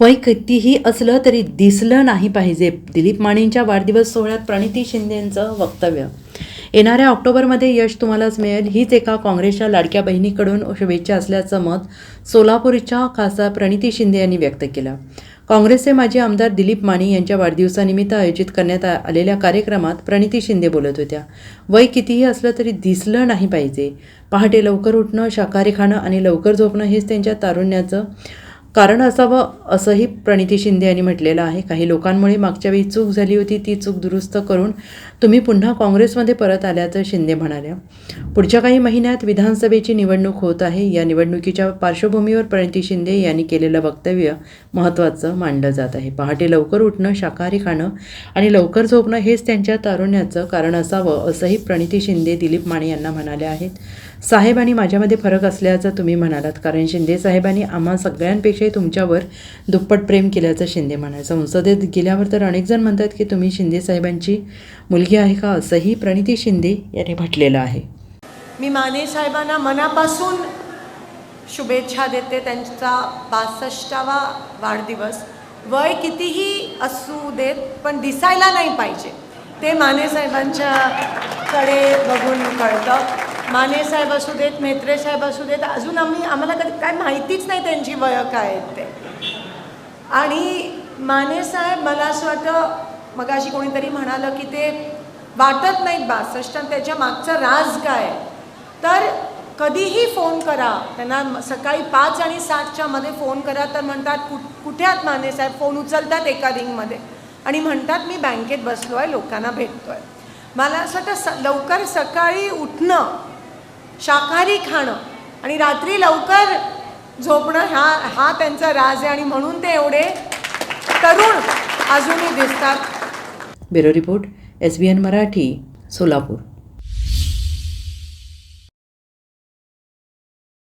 वय कितीही असलं तरी दिसलं नाही पाहिजे. दिलीप माणींच्या वाढदिवस सोहळ्यात प्रणिती शिंदेंचं वक्तव्य. येणाऱ्या ऑक्टोबरमध्ये यश तुम्हालाच मिळेल. हीच एका काँग्रेसच्या लाडक्या बहिणीकडून शुभेच्छा असल्याचं मत सोलापूरच्या खासदार प्रणिती शिंदे यांनी व्यक्त केलं. काँग्रेसचे माजी आमदार दिलीप माने यांच्या वाढदिवसानिमित्त आयोजित करण्यात आलेल्या कार्यक्रमात प्रणिती शिंदे बोलत होत्या. वय कितीही असलं तरी दिसलं नाही पाहिजे. पहाटे लवकर उठणं शाकाहारी खाणं आणि लवकर झोपणं हेच त्यांच्या तारुण्याचं कारण असावं असंही प्रणिती शिंदे यांनी म्हटलेलं आहे. काही लोकांमुळे मागच्या वेळी चूक झाली होती ती चूक दुरुस्त करून तुम्ही पुन्हा काँग्रेसमध्ये परत आल्याचं शिंदे म्हणाल्या. पुढच्या काही महिन्यात विधानसभेची निवडणूक होत आहे. या निवडणुकीच्या पार्श्वभूमीवर प्रणिती शिंदे यांनी केलेलं वक्तव्य महत्त्वाचं मानलं जात आहे. पहाटे लवकर उठणं शाकाहारी खाणं आणि लवकर झोपणं हेच त्यांच्या तारुण्याचं कारण असावं असंही प्रणिती शिंदे दिलीप माने यांना म्हणाल्या आहेत. साहेब आणि माझ्यामध्ये फरक असल्याचं तुम्ही म्हणालात. कारण शिंदे साहेबांनी आम्हा सगळ्यांपेक्षा सगळ्यांपेक्षाही तुमच्यावर दुप्पट प्रेम केल्याचं शिंदे म्हणायचं संसदेत गेल्यावर तर अनेक जण म्हणतात की तुम्ही शिंदे साहेबांची मुलगी आहे का? असंही प्रणिती शिंदे यांनी म्हटलेलं आहे. मी माने साहेबांना मनापासून शुभेच्छा देते. त्यांचा बासष्टावा वाढदिवस. वय कितीही असू देत पण दिसायला नाही पाहिजे. ते माने साहेबांच्याकडे बघून कळतं. माने साहेब असू देत मेत्रे साहेब असू देत अजून आम्ही आम्हाला कधी काय माहितीच नाही त्यांची वय काय आहेत ते. आणि माने साहेब मला असं वाटतं मगाशी कोणीतरी म्हणालं की ते वाटत नाहीत बासष्ट आणि त्याच्या मागचा राज काय आहे? तर कधीही फोन करा. त्यांना सकाळी पाच आणि सातच्या मध्ये फोन करा तर म्हणतात कुठ कुठे आहात माने साहेब? फोन उचलतात एका रिंगमध्ये आणि म्हणतात मी बँकेत बसलो आहे लोकांना भेटतो आहे मला असं वाटतं स लवकर सकाळी उठणं शाकाहारी खाणं. आणि रात्री लवकर झोपणं हा हा त्यांचा राज आहे आणि म्हणून ते एवढे तरुण अजूनही दिसतात. Bureau report S B N Marathi Solapur.